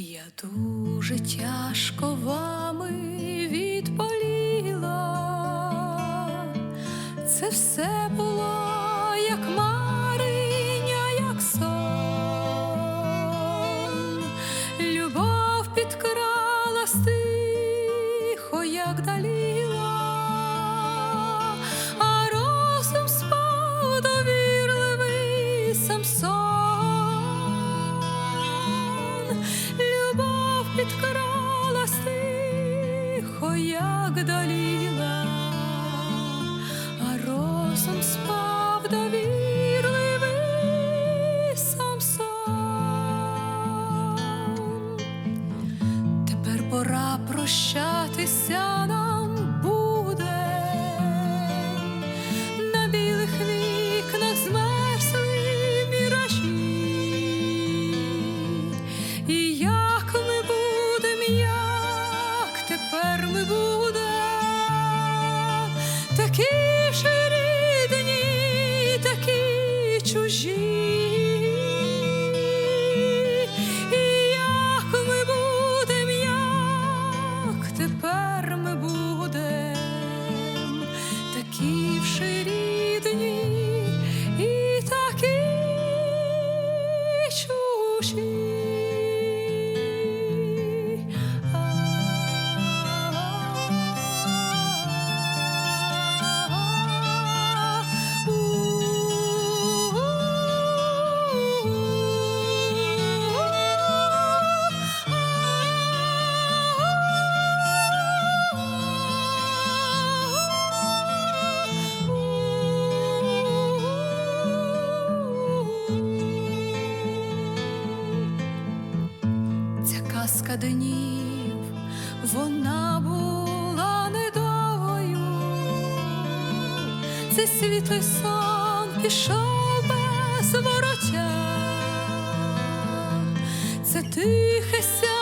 Я дуже тяжко як даліла, а розум спав довірливий Самсон. Тепер пора прощатися нам буде. На білих вікнах змерзли міражі. І як ми будем, як тепер ми будем, Ця днів, вона була недовгою. Цей світлий сон пішов без вороття. Це тихе сяйво